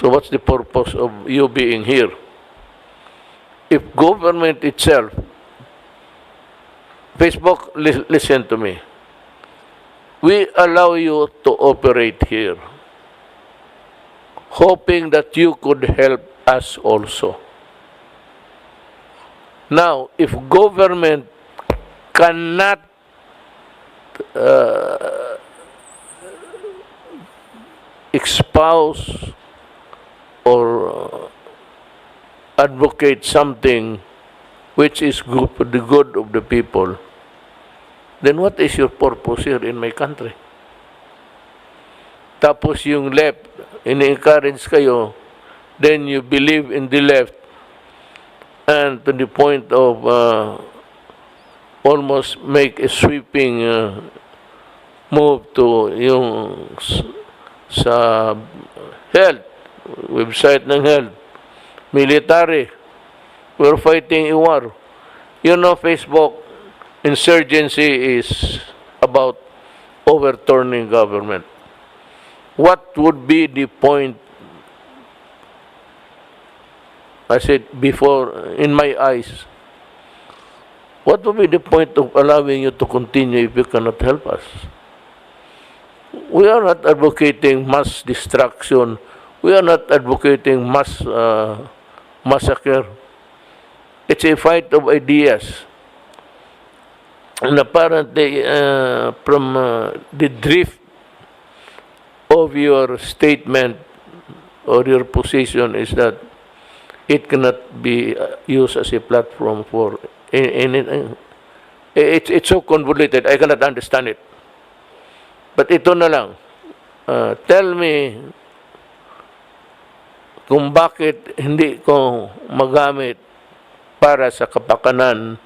So what's the purpose of you being here? If government itself, Facebook, lis- listen to me. We allow you to operate here, hoping that you could help us also. Now, if government cannot uh, or uh, advocate something which is good for the good of the people, then what is your purpose here in my country? Tapos yung left, ini-encourage kayo, then you believe in the left, and to the point of uh, almost make a sweeping uh, move to yung sa health, website ng health, military, we're fighting a war. You know, Facebook insurgency is about overturning government. What would be the point? I said before, in my eyes, what would be the point of allowing you to continue if you cannot help us? We are not advocating mass destruction. We are not advocating mass uh, massacre. It's a fight of ideas. And apparently, uh, from uh, the drift of your statement or your position is that it cannot be uh, used as a platform for any. any it's, it's so convoluted, I cannot understand it. But ito na lang. Uh, tell me kung bakit hindi ko magamit para sa kapakanan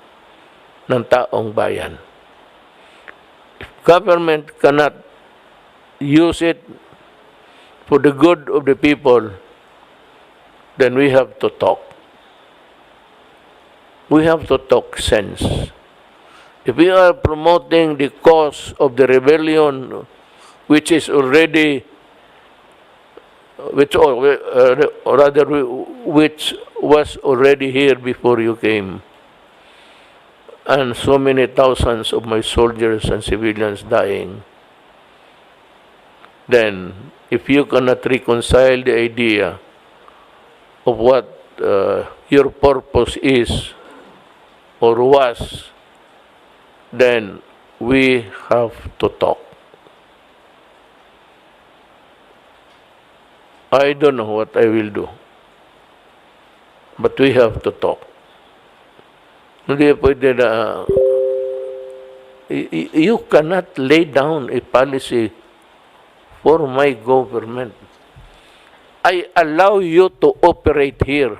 ng taong bayan. Government cannot use it for the good of the people, then we have to talk. We have to talk sense. If we are promoting the cause of the rebellion, which is already, which or, uh, rather, which was already here before you came, and so many thousands of my soldiers and civilians dying, then if you cannot reconcile the idea of what uh, your purpose is or was, then we have to talk. I don't know what I will do. But we have to talk. Hindi pwede na... Uh, y- You cannot lay down a policy for my government. I allow you to operate here.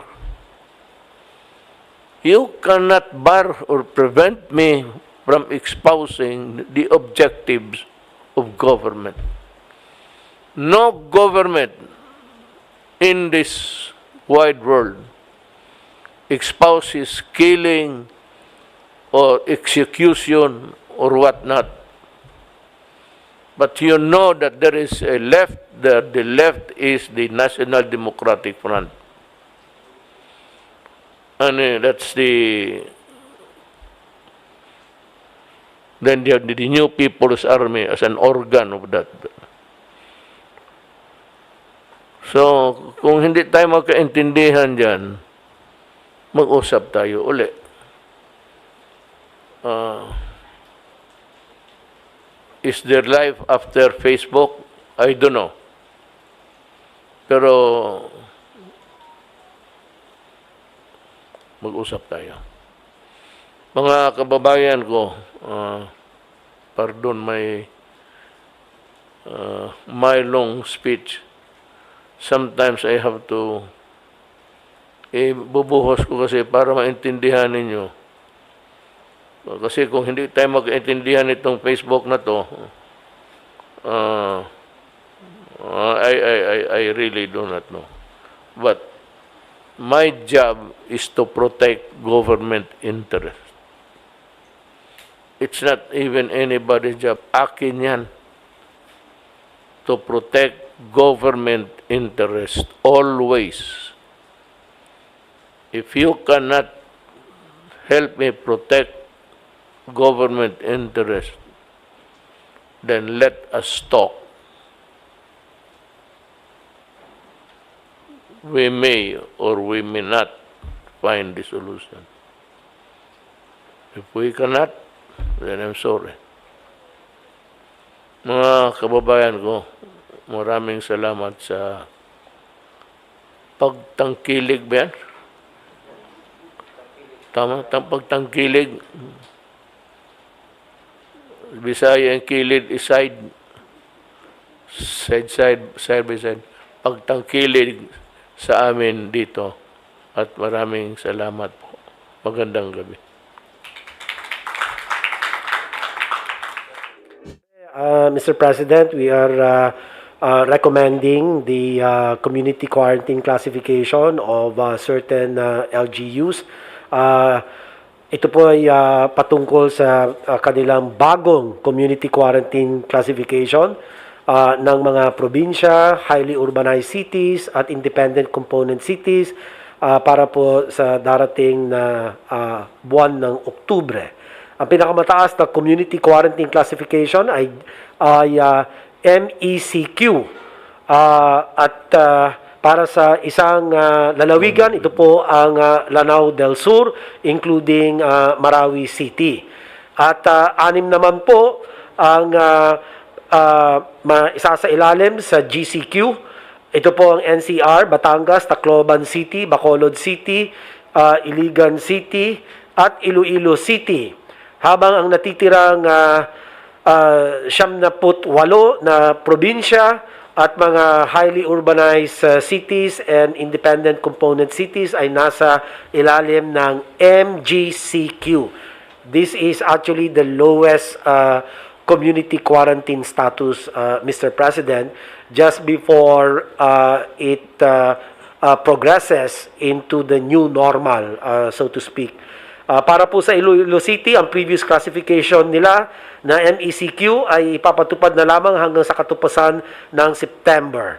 You cannot bar or prevent me from espousing the objectives of government. No government in this wide world espouses killing or execution or whatnot. But you know that there is a left, that the left is the National Democratic Front. And uh, that's the then they have the New People's Army as an organ of that. So, kung hindi tayo magkaintindihan dyan, mag-usap tayo uli. Ah, is there life after Facebook? I don't know. Pero, mag-usap tayo. Mga kababayan ko, ah, pardon my uh, my long speech. Sometimes I have to eh, bubuhos ko kasi para maintindihan ninyo. Kasi kung hindi tayo mag-intindihan itong Facebook na to, uh, uh, I, I, I, I really do not know. But my job is to protect government interest. It's not even anybody's job. Akin yan to protect government interest always. If you cannot help me protect government interest, then let us talk. We may or we may not find the solution. If we cannot, then I'm sorry. Mga kababayan ko, maraming salamat sa pagtangkilig ba yan? Tama, tam pagtangkilig. Bisaya ang kilid is side. Side, side, side by side. Pagtangkilig sa amin dito. At maraming salamat po. Magandang gabi. Uh, Mr. President, we are uh, uh, recommending the uh, community quarantine classification of uh, certain uh, LGUs. Uh, ito po ay uh, patungkol sa uh, kanilang bagong community quarantine classification uh, ng mga probinsya, highly urbanized cities at independent component cities uh, para po sa darating na uh, buwan ng Oktubre. Ang pinakamataas na community quarantine classification ay ay ah, MECQ. Ah, at ah, para sa isang ah, lalawigan, ito po ang ah, Lanao del Sur including ah, Marawi City. At ah, anim naman po ang ah, ma- isa sa ilalim sa GCQ. Ito po ang NCR, Batangas, Tacloban City, Bacolod City, ah, Iligan City, at Iloilo City. Habang ang natitirang uh, uh, siyam na walo na probinsya at mga highly urbanized uh, cities and independent component cities ay nasa ilalim ng MGCQ. This is actually the lowest uh, community quarantine status, uh, Mr. President, just before uh, it uh, uh, progresses into the new normal, uh, so to speak. Uh, para po sa Iloilo City, ang previous classification nila na MECQ ay ipapatupad na lamang hanggang sa katupasan ng September.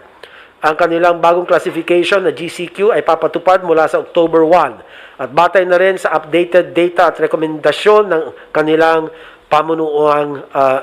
Ang kanilang bagong classification na GCQ ay papatupad mula sa October 1 at batay na rin sa updated data at rekomendasyon ng kanilang pamunuang uh,